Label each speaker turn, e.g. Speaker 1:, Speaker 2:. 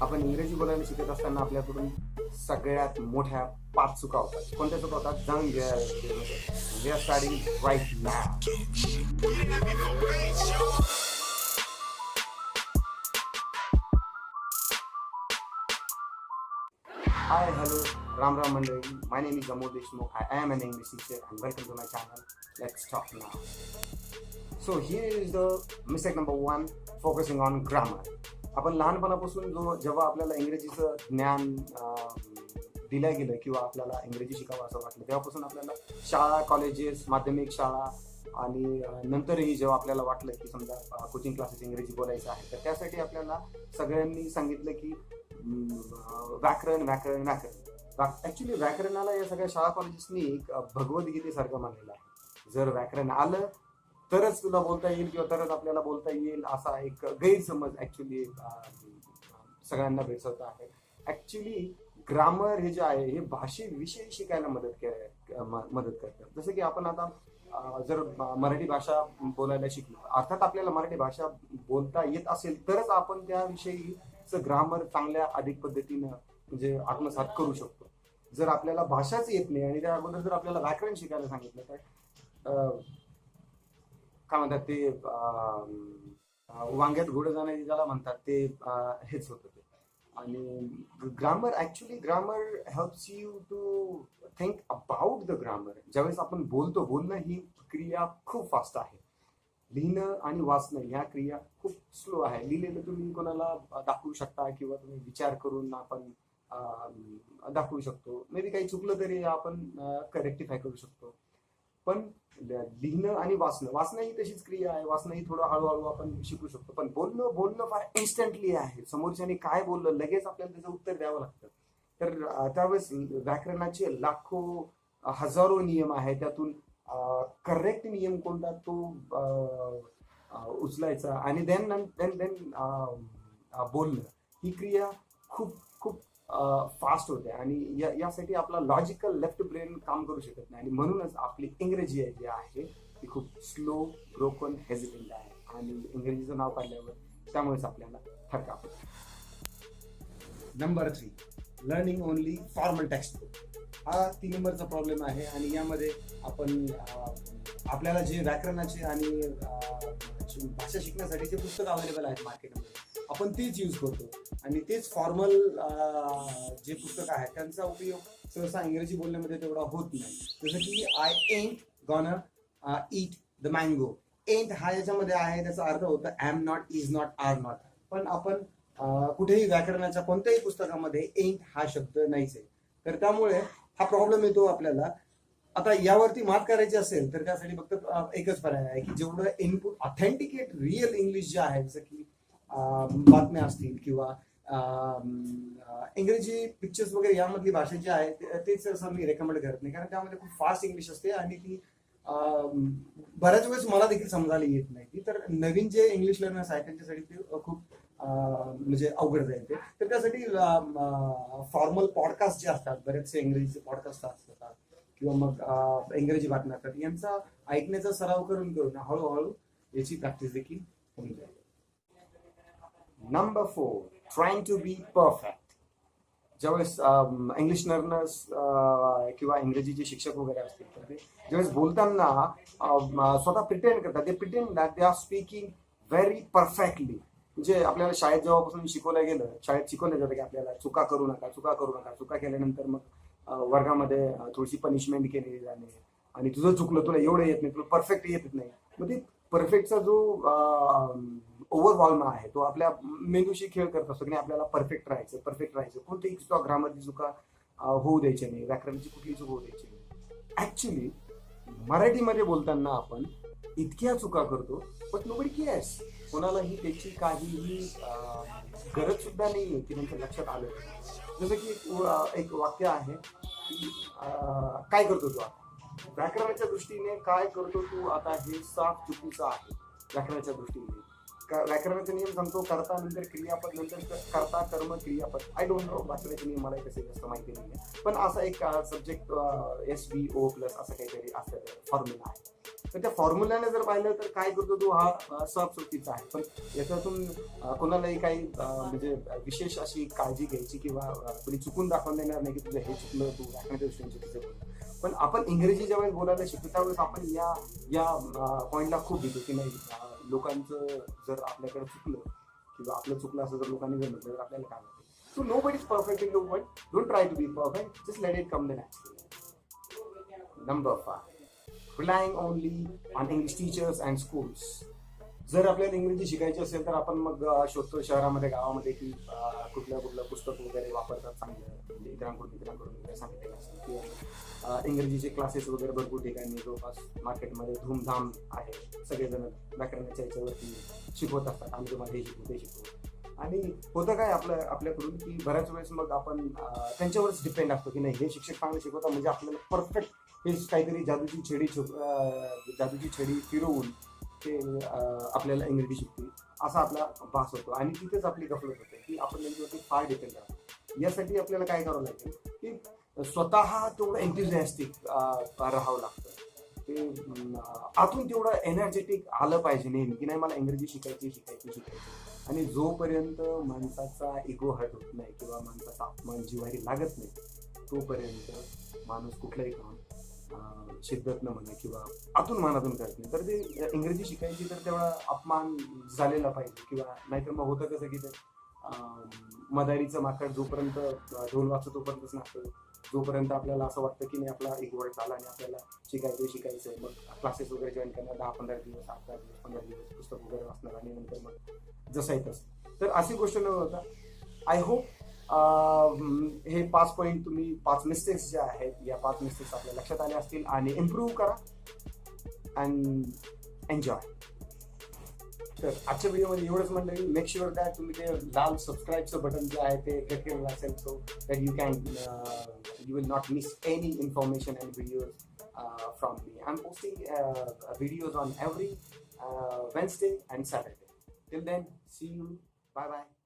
Speaker 1: आपण इंग्रजी बोलायला शिकत असताना आपल्याकडून सगळ्यात मोठ्या पाच चुका होतात कोणत्या चुका होतात जाऊन we are starting right now Hi, hello, Ram Ram Mandari. My name is Amol Deshmukh. I am an English teacher and welcome to my channel. Let's talk now. So here is the mistake number one, focusing on grammar. आपण लहानपणापासून जो जेव्हा आपल्याला इंग्रजीचं ज्ञान दिलं गेलं किंवा आपल्याला इंग्रजी शिकावं असं वाटलं तेव्हापासून आपल्याला शाळा कॉलेजेस माध्यमिक शाळा आणि नंतरही जेव्हा आपल्याला वाटलं की समजा कोचिंग क्लासेस इंग्रजी बोलायचं आहे तर त्यासाठी आपल्याला सगळ्यांनी सांगितलं की व्याकरण व्याकरण व्याकरण. ऍक्च्युली व्याकरणाला या सगळ्या शाळा कॉलेजेसनी एक भगवद्गीतेसारखं मानलेलं आहे. जर व्याकरण आलं तरच तुला बोलता येईल किंवा तरच आपल्याला बोलता येईल असा एक गैरसमज ऍक्च्युली सगळ्यांना भेटत आहे. ऍक्च्युली ग्रामर हे जे आहे हे भाषेविषयी शिकायला मदत के- म- मदत करतं. जसं की आपण आता जर मराठी भाषा बोलायला शिकलो अर्थात आपल्याला मराठी भाषा बोलता येत असेल तरच आपण त्याविषयीचं ग्रामर चांगल्या अधिक पद्धतीनं म्हणजे आत्मसात करू शकतो. जर आपल्याला भाषाच येत नाही आणि त्या अगोदर जर आपल्याला व्याकरण शिकायला सांगितलं तर काय म्हणतात ते वांग्यात घोडं जाण्याची ज्याला म्हणतात ते हेच होतं ते. आणि grammar actually grammar helps you to think about the grammar ज्यावेळेस आपण बोलतो बोलणं ही क्रिया खूप फास्ट आहे. लिहिणं आणि वाचणं ह्या क्रिया खूप स्लो आहे. लिहिलेलं तुम्ही कोणाला दाखवू शकता किंवा तुम्ही विचार करून आपण दाखवू शकतो. मे बी काही चुकलं तरी आपण करेक्टिफाय करू शकतो. पण लिहिणं आणि वाचणं. वाचणं ही तशीच क्रिया आहे. वाचणं ही थोडं हळूहळू आपण शिकू शकतो. पण बोलणं बोलणं फार इन्स्टंटली आहे. समोरच्याने काय बोललं लगेच आपल्याला त्याचं उत्तर द्यावं लागतं. तर त्यावेळेस व्याकरणाचे लाखो हजारो नियम आहे त्यातून करेक्ट नियम कोणता तो उचलायचा. आणि देन देन देन बोलणं. ही क्रिया खूप फास्ट होते. आणि या- यासाठी आपला लॉजिकल लेफ्ट ब्रेन काम करू शकत नाही. आणि म्हणूनच आपली इंग्रजी आहे जी आहे ती खूप स्लो ब्रोकन हेजिटेंट आहे. आणि इंग्रजीचं नाव काढल्यावर त्यामुळेच आपल्याला थरका number three learning only formal text book हा तीन नंबरचा प्रॉब्लेम आहे. आणि यामध्ये आपण आपल्याला जे व्याकरणाचे आणि भाषा शिकण्यासाठी जे पुस्तक अवेलेबल आहेत मार्केटमध्ये आपण तेच यूज करतो. आणि तेच फॉर्मल जे पुस्तक आहे त्यांचा उपयोग सहसा इंग्रजी बोलण्यामध्ये तेवढा होत नाही. जसं की I ain't gonna eat the mango ain't हा याच्यामध्ये आहे त्याचा अर्थ होता am not is not are not पण आपण कुठेही व्याकरणाच्या कोणत्याही पुस्तकामध्ये एंट हा शब्द नाहीच आहे. तर त्यामुळे हा प्रॉब्लेम येतो आपल्याला. आता यावरती मात करायची असेल तर त्यासाठी फक्त एकच पर्याय आहे की जेवढं इनपुट ऑथेंटिकेट रिअल इंग्लिश जे आहे जसं की बातम्या असतील किंवा इंग्रजी पिक्चर्स वगैरे यामधली भाषा जी आहे तेच असं मी रेकमेंड करत नाही. कारण त्यामध्ये खूप फास्ट इंग्लिश असते आणि ती बऱ्याच वेळेस मला देखील समजायला येत नाही ती. तर नवीन जे इंग्लिश लर्नर्स आहेत त्यांच्यासाठी ते खूप म्हणजे अवघड जाईल ते. तर त्यासाठी फॉर्मल पॉडकास्ट जे असतात बरेचसे इंग्रजीचे पॉडकास्ट असतात किंवा मग इंग्रजी बातम्या असतात यांचा ऐकण्याचा सराव करून करून हळूहळू याची प्रॅक्टिस देखील होऊन जाईल. Number four trying to be perfect ज्यावेळेस इंग्लिश लर्नर्स किंवा इंग्रजीचे शिक्षक वगैरे असतील तर ते ज्यावेळेस बोलताना स्वतः प्रिटेंड करतात. ते pretend that they are speaking very perfectly म्हणजे आपल्याला शाळेत जेव्हापासून शिकवलं गेलं शाळेत शिकवलं जातं की आपल्याला चुका करू नका चुका करू नका. चुका केल्यानंतर मग वर्गामध्ये थोडीशी पनिशमेंट केली जाणे. आणि तुझं चुकलं तुला एवढं येत नाही तुला परफेक्ट येत नाही. मग ते परफेक्टचा जो ओव्हरऑल आहे तो आपल्या मेंदूशी खेळ करत असतो की आपल्याला परफेक्ट राहायचं परफेक्ट राहायचं. कोणतीही चुका ग्रामरची चुका होऊ द्यायची नाही व्याकरणाची कुठली चूक होऊ द्यायची नाही. ऍक्च्युली मराठीमध्ये बोलताना आपण इतक्या चुका करतो बट नो बडी केअर्स कोणालाही त्याची काहीही गरज सुद्धा नाही आहे की त्यांच्या लक्षात आलं जसं की एक वाक्य आहे की काय करतो तू आता व्याकरणाच्या दृष्टीने काय करतो तू? आता हे साफ चुकीचं आहे व्याकरणाच्या दृष्टीने. व्याकरणाचा नियम सांगतो करता नंतर क्रियापद नंतर करता कर्म क्रियापद. आय डोंट नो व्याकरणाचे नियम मला कसे जास्त माहिती नाही आहे पण असा एक subject S B O plus असं काहीतरी असं फॉर्म्युला आहे. तर त्या फॉर्म्युल्याने जर पाहिलं तर काय करतो तो हा अं, चुकीचा आहे. पण याच्यातून कोणालाही काही म्हणजे विशेष अशी काळजी घ्यायची किंवा कोणी चुकून दाखवून देणार नाही की तुझं हे चुकलं तू राखण्याच्या दृष्टीने चुकीचं पण आपण इंग्रजी ज्यावेळेस बोलायला शिकतो त्यावेळेस आपण या या पॉईंटला खूप देतो की नाही लोकांचं जर आपल्याकडे चुकलं किंवा आपलं चुकलं असं जर लोकांनी जर म्हटलं तर आपल्याला काय वाटेल so nobody is perfect in the world don't try to be perfect just let it come the natural number five relying only on English teachers and schools जर आपल्याला इंग्रजी शिकायची असेल तर आपण मग शोधतो शहरामध्ये गावामध्ये की कुठल्या कुठलं पुस्तक वगैरे वापरतात चांगलं. म्हणजे इतरांकडून इतरांकडून वगैरे सांगितलेलं असेल किंवा इंग्रजीचे क्लासेस वगैरे भरपूर ठिकाणी जवळपास मार्केटमध्ये धूमधाम आहे. सगळेजण व्याकरणाच्या याच्यावरती शिकवत असतात. आम्ही तुम्हाला हे शिकू ते शिकू आणि होतं काय आपलं आपल्याकडून की बऱ्याच वेळेस मग आपण त्यांच्यावरच डिपेंड असतो की नाही हे शिक्षक चांगलं शिकवतात. म्हणजे आपल्याला परफेक्ट हे काहीतरी जादूची छेडी छुप- जादूची छेडी फिरवून ते आपल्याला इंग्रजी शिकतील. असा आपला भास होतो. आणि तिथेच आपली गफलत होते की आपण त्यांच्यावरती फार डिपेंड राहतो यासाठी आपल्याला काय करावं लागेल की स्वतः तेवढं एन्थुझियास्टिक राहावं लागतं. ते आतून तेवढं एनर्जेटिक आलं पाहिजे नेहमी की नाही मला इंग्रजी शिकायची शिकायची शिकायची. आणि जोपर्यंत माणसाचा इगो हट होत नाही किंवा माणसाचा अपमान जिवारी लागत नाही तोपर्यंत माणूस कुठलंही काम अं, शिद्दतनं म्हणा किंवा आतून मनातून करत नाही. तर ते इंग्रजी शिकायची तर तेवढा अपमान झालेला पाहिजे किंवा नाहीतर मग होतं कसं की ते मदारीचं माकड जोपर्यंत ढोल वाचतो तोपर्यंतच नसतं जोपर्यंत आपल्याला असं वाटतं की नाही आपला एक वर्ड झाला आणि आपल्याला शिकायचं शिकायचं आहे. मग क्लासेस वगैरे जॉईन करणार दहा पंधरा दिवस आठ दहा दिवस पंधरा दिवस पुस्तक वगैरे वाचणार आणि नंतर मग जसं आहे तसं. तर अशी गोष्ट न होता आय होप हे पाच पॉईंट तुम्ही पाच मिस्टेक्स ज्या आहेत या पाच मिस्टेक्स आपल्या लक्षात आल्या असतील आणि इम्प्रूव्ह करा. अँड एन्जॉय तर आजच्या व्हिडिओमध्ये एवढंच म्हणलं मेक शुअर दॅट तुम्ही ते लाल सबस्क्राईबचं बटन जे आहे ते क्लिक केलेलं असेल so that you can you will not miss any information and videos from me I am posting videos on every Wednesday and Saturday till then see you bye bye